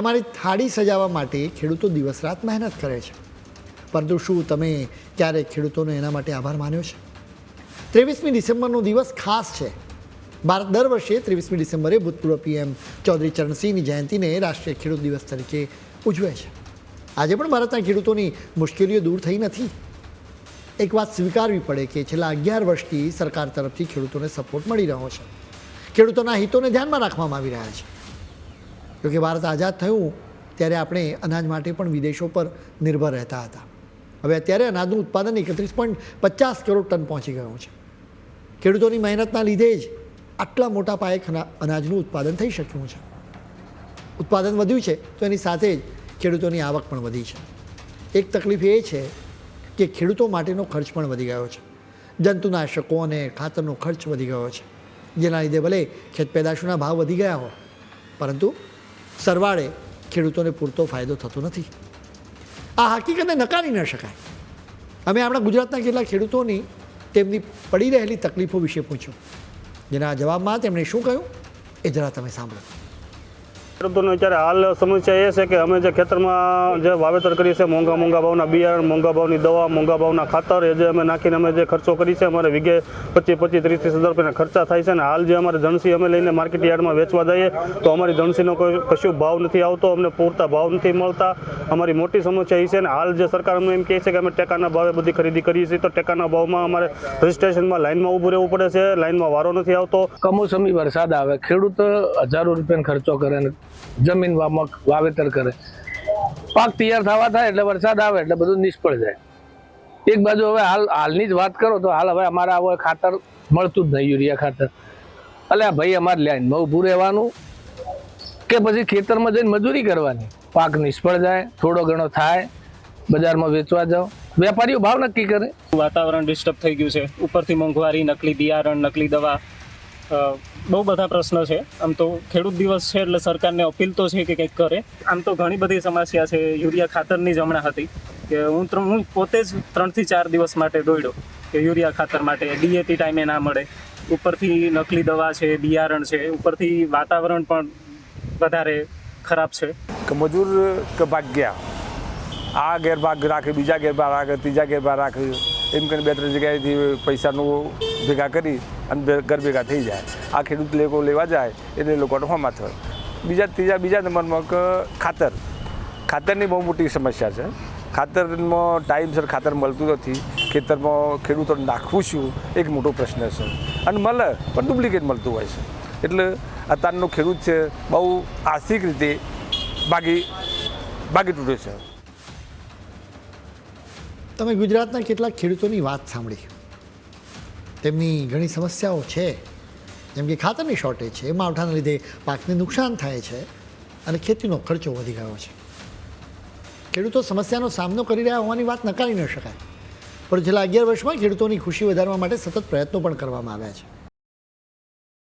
તમારી થાળી સજાવવા માટે ખેડૂતો દિવસ રાત મહેનત કરે છે. પરંતુ શું તમે ક્યારેક ખેડૂતોનો એના માટે આભાર માન્યો છે? ત્રેવીસમી ડિસેમ્બરનો દિવસ ખાસ છે. ભારત દર વર્ષે ત્રેવીસમી ડિસેમ્બરે ભૂતપૂર્વ પીએમ ચૌધરી ચરણસિંહની જયંતિને રાષ્ટ્રીય ખેડૂત દિવસ તરીકે ઉજવે છે. આજે પણ ભારતના ખેડૂતોની મુશ્કેલીઓ દૂર થઈ નથી. એક વાત સ્વીકારવી પડે કે છેલ્લા અગિયાર વર્ષથી સરકાર તરફથી ખેડૂતોને સપોર્ટ મળી રહ્યો છે. ખેડૂતોના હિતોને ધ્યાનમાં રાખવામાં આવી રહ્યા છે. જોકે ભારત આઝાદ થયું ત્યારે આપણે અનાજ માટે પણ વિદેશો પર નિર્ભર રહેતા હતા. હવે અત્યારે અનાજનું ઉત્પાદન એકત્રીસ પોઈન્ટ પચાસ કરોડ ટન પહોંચી ગયું છે. ખેડૂતોની મહેનતના લીધે જ આટલા મોટા પાયે અનાજનું ઉત્પાદન થઈ શક્યું છે. ઉત્પાદન વધ્યું છે તો એની સાથે જ ખેડૂતોની આવક પણ વધી છે. એક તકલીફ એ છે કે ખેડૂતો માટેનો ખર્ચ પણ વધી ગયો છે. જંતુનાશકો અને ખાતરનો ખર્ચ વધી ગયો છે. જેના લીધે ભલે ખેત પેદાશોના ભાવ વધી ગયા હોય, પરંતુ સરવાળે ખેડૂતોને પૂરતો ફાયદો થતો નથી. આ હકીકતને નકારી ન શકાય. અમે આપણા ગુજરાતના કેટલાક ખેડૂતોની તેમની પડી રહેલી તકલીફો વિશે પૂછ્યું. જેના જવાબમાં તેમણે શું કહ્યું એ જરા તમે સાંભળો. ખેડૂતોનો અત્યારે હાલ સમસ્યા એ છે કે અમે જે ખેતરમાં જે વાવેતર કરીએ છીએ, મોંઘા મોંઘા ભાવના બિયારણ, મોંઘા ભાવની દવા, મોંઘા ભાવના ખાતર, એ જે અમે નાખીને અમે જે ખર્ચો કરી છે અમારે વીઘે પચીસ પચીસ, ત્રીસ ત્રીસ હજાર રૂપિયાના ખર્ચા થાય છે અને હાલ જે અમારે જણસી અમે લઈને માર્કેટ યાર્ડમાં વેચવા જઈએ, તો અમારી જણસીનો કોઈ કશું ભાવ નથી આવતો, અમને પૂરતા ભાવ નથી મળતા. અમારી મોટી સમસ્યા એ છે અને હાલ જે સરકાર અમને એમ કહે છે કે અમે ટેકાના ભાવે બધી ખરીદી કરીએ છીએ, તો ટેકાના ભાવમાં અમારે રજિસ્ટ્રેશનમાં લાઇનમાં ઊભું રહેવું પડે છે, લાઇનમાં વારો નથી આવતો. કમોસમી વરસાદ આવે, ખેડૂત હજારો રૂપિયાનો ખર્ચો કરે જમીન વાવેતર કરે. પાક તૈયાર થવા થાય એટલે વરસાદ આવે એટલે બધું નિષ્ફળ જાય. એક બાજુ હવે હાલ, હાલની જ વાત કરો તો હાલ હવે અમારે આવો ખાતર મળતું જ નહીં, યુરિયા ખાતર. એટલે આ ભાઈ અમારે લાઈનમાં ઊભું રહેવાનું કે પછી ખેતરમાં જઈને મજૂરી કરવાની. પાક નિષ્ફળ જાય, થોડો ઘણો થાય, બજારમાં વેચવા જાઓ. વેપારીઓ ભાવ નક્કી કરે. વાતાવરણ ડિસ્ટર્બ થઈ ગયું છે. ઉપરથી મોંઘવારી, નકલી બિયારણ, નકલી દવા બહુ બધા પ્રશ્નો છે. આમ તો ખેડૂત દિવસ છે એટલે સરકારને અપીલ તો છે કે કંઈક કરે. આમ તો ઘણી બધી સમસ્યા છે. યુરિયા ખાતરની જ હમણાં હતી કે હું હું પોતે જ ત્રણથી ચાર દિવસ માટે દોડ્યો કે યુરિયા ખાતર માટે. ડીએપી ટાઈમે ના મળે. ઉપરથી નકલી દવા છે, બિયારણ છે, ઉપરથી વાતાવરણ પણ વધારે ખરાબ છે. કે મજૂર કે ભાગ્યા. આ ગેરભાગ રાખે, બીજા ગેરભાગ રાખે, ત્રીજા ગેરભાગ રાખે. એમ કરીને બે, ત્રણ જગ્યાએથી પૈસાનું ભેગા કરી અને ઘર ભેગા થઈ જાય. આ ખેડૂત લોકો લેવા જાય એટલે લોકોનો હોમાં થાય બીજા ત્રીજા, બીજા નંબરમાં કે ખાતર. ખાતરની બહુ મોટી સમસ્યા છે. ખાતરમાં ટાઈમસર ખાતર મળતું નથી. ખેતરમાં ખેડૂતોને નાખવું શું? એક મોટો પ્રશ્ન છે. અને મળે, પણ ડુપ્લિકેટ મળતું હોય છે. એટલે અત્યારનો ખેડૂત છે, બહુ આર્થિક રીતે ભાગી ભાગી તૂટે છે. તમે ગુજરાતના કેટલાક ખેડૂતોની વાત સાંભળી. તેમની ઘણી સમસ્યાઓ છે. જેમ કે ખાતરની શોર્ટેજ છે, માવઠાના લીધે પાકને નુકસાન થાય છે અને ખેતીનો ખર્ચો વધી ગયો છે. ખેડૂતો સમસ્યાનો સામનો કરી રહ્યા હોવાની વાત નકારી ન શકાય. પણ છેલ્લા અગિયાર વર્ષમાં ખેડૂતોની ખુશી વધારવા માટે સતત પ્રયત્નો પણ કરવામાં આવ્યા છે.